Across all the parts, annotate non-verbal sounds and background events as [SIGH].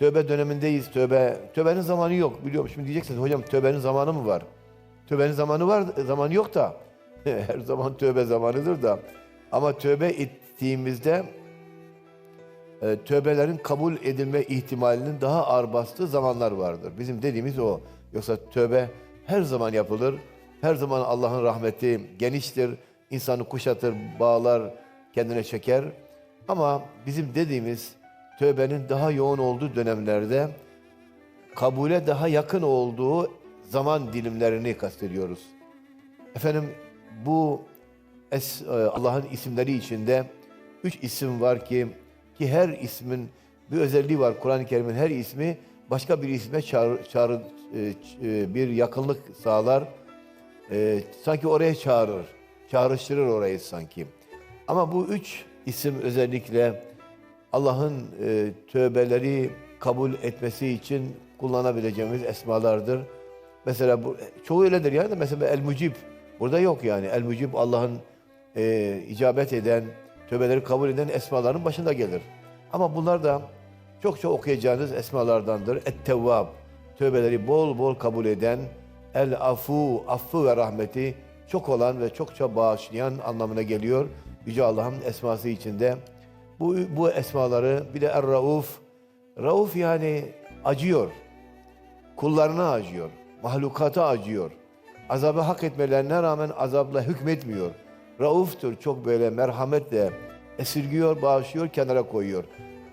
Tövbe dönemindeyiz. Tövbe tövbenin zamanı yok. Biliyorum şimdi diyeceksiniz hocam tövbenin zamanı mı var? Tövbenin zamanı var, zamanı yok da. [LAUGHS] Her zaman tövbe zamanıdır da. Ama tövbe ettiğimizde e, tövbelerin kabul edilme ihtimalinin daha ağır bastığı zamanlar vardır. Bizim dediğimiz o. Yoksa tövbe her zaman yapılır. Her zaman Allah'ın rahmeti geniştir. İnsanı kuşatır, bağlar, kendine çeker. Ama bizim dediğimiz tövbenin daha yoğun olduğu dönemlerde kabule daha yakın olduğu zaman dilimlerini kastediyoruz. Efendim bu e, Allah'ın isimleri içinde üç isim var ki ki her ismin bir özelliği var. Kur'an-ı Kerim'in her ismi başka bir isme çağır, çağrı, e, e, bir yakınlık sağlar. Sanki oraya çağırır. Çağrıştırır orayı sanki. Ama bu üç isim özellikle Allah'ın e, tövbeleri kabul etmesi için kullanabileceğimiz esmalardır. Mesela bu çoğu öyledir yani. Mesela El Mucib burada yok yani. El Mucib Allah'ın e, icabet eden, tövbeleri kabul eden esmaların başında gelir. Ama bunlar da çok çok okuyacağınız esmalardandır. Et-Tevvab, tövbeleri bol bol kabul eden, El Afu, affı ve rahmeti çok olan ve çokça bağışlayan anlamına geliyor. Yüce Allah'ın esması içinde. Bu, bu esmaları bir de Er-Rauf. Rauf yani acıyor. Kullarına acıyor. Mahlukata acıyor. Azabı hak etmelerine rağmen azapla hükmetmiyor. Rauftur. Çok böyle merhametle esirgiyor, bağışlıyor, kenara koyuyor.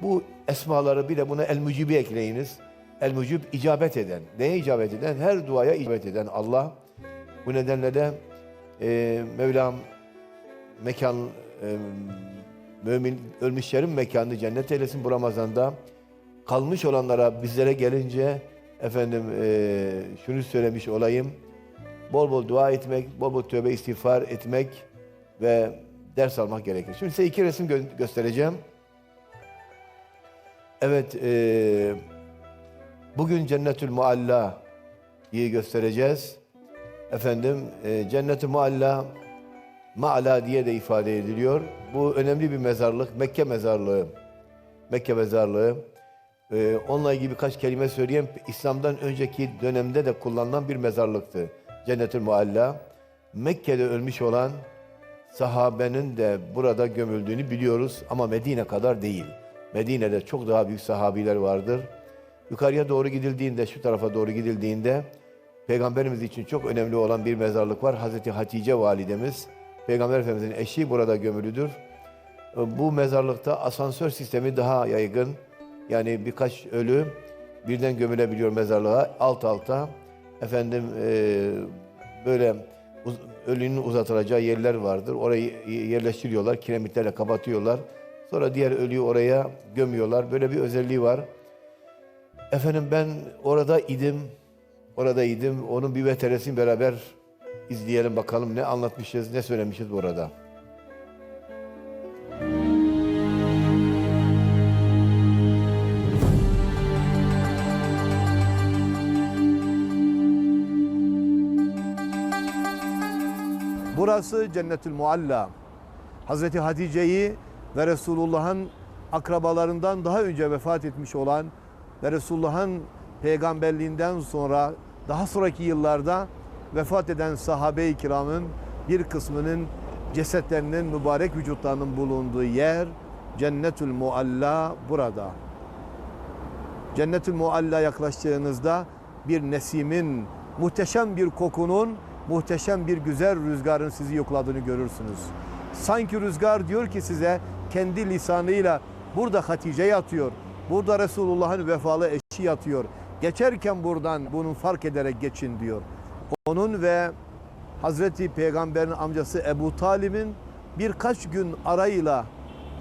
Bu esmaları bir de buna El Mucib'i ekleyiniz. El Mucib icabet eden. Neye icabet eden? Her duaya icabet eden Allah. Bu nedenle de e, Mevlam mekan e, mümin ölmüşlerin mekanını cennet eylesin bu Ramazan'da. Kalmış olanlara bizlere gelince efendim e, şunu söylemiş olayım. Bol bol dua etmek, bol bol tövbe istiğfar etmek ve ders almak gerekir. Şimdi size iki resim gö- göstereceğim. Evet, e, bugün Cennetül Mualla'yı göstereceğiz. Efendim, e, Cennetül Mualla Ma'la diye de ifade ediliyor. Bu önemli bir mezarlık, Mekke mezarlığı. Mekke mezarlığı. Ee, onunla ilgili birkaç kelime söyleyeyim. İslam'dan önceki dönemde de kullanılan bir mezarlıktı. Cennetül Mualla. Mekke'de ölmüş olan sahabenin de burada gömüldüğünü biliyoruz ama Medine kadar değil. Medine'de çok daha büyük sahabiler vardır. Yukarıya doğru gidildiğinde, şu tarafa doğru gidildiğinde Peygamberimiz için çok önemli olan bir mezarlık var. Hazreti Hatice validemiz, Peygamber Efendimizin eşi burada gömülüdür. Bu mezarlıkta asansör sistemi daha yaygın. Yani birkaç ölü birden gömülebiliyor mezarlığa alt alta. Efendim eee, böyle uz- ölünün uzatılacağı yerler vardır. Orayı yerleştiriyorlar, kiremitlerle kapatıyorlar. Sonra diğer ölüyü oraya gömüyorlar. Böyle bir özelliği var. Efendim ben orada idim. Orada idim. Onun bir veteresini beraber izleyelim bakalım ne anlatmışız, ne söylemişiz burada. Burası Cennetül Mualla. Hazreti Hatice'yi ve Resulullah'ın akrabalarından daha önce vefat etmiş olan ve Resulullah'ın peygamberliğinden sonra daha sonraki yıllarda vefat eden sahabe-i kiramın bir kısmının cesetlerinin mübarek vücutlarının bulunduğu yer Cennetül Mualla burada. Cennetül Mualla yaklaştığınızda bir nesimin, muhteşem bir kokunun, muhteşem bir güzel rüzgarın sizi yokladığını görürsünüz. Sanki rüzgar diyor ki size kendi lisanıyla burada Hatice yatıyor. Burada Resulullah'ın vefalı eşi yatıyor. Geçerken buradan bunun fark ederek geçin diyor. Onun ve Hazreti Peygamber'in amcası Ebu Talib'in birkaç gün arayla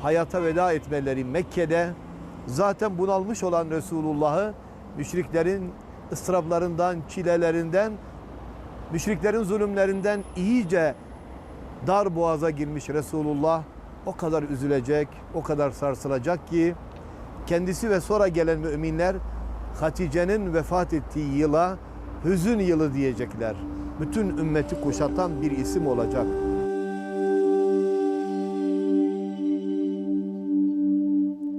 hayata veda etmeleri Mekke'de zaten bunalmış olan Resulullah'ı müşriklerin ıstıraplarından, çilelerinden, müşriklerin zulümlerinden iyice dar boğaza girmiş Resulullah o kadar üzülecek, o kadar sarsılacak ki kendisi ve sonra gelen müminler Hatice'nin vefat ettiği yıla hüzün yılı diyecekler. Bütün ümmeti kuşatan bir isim olacak.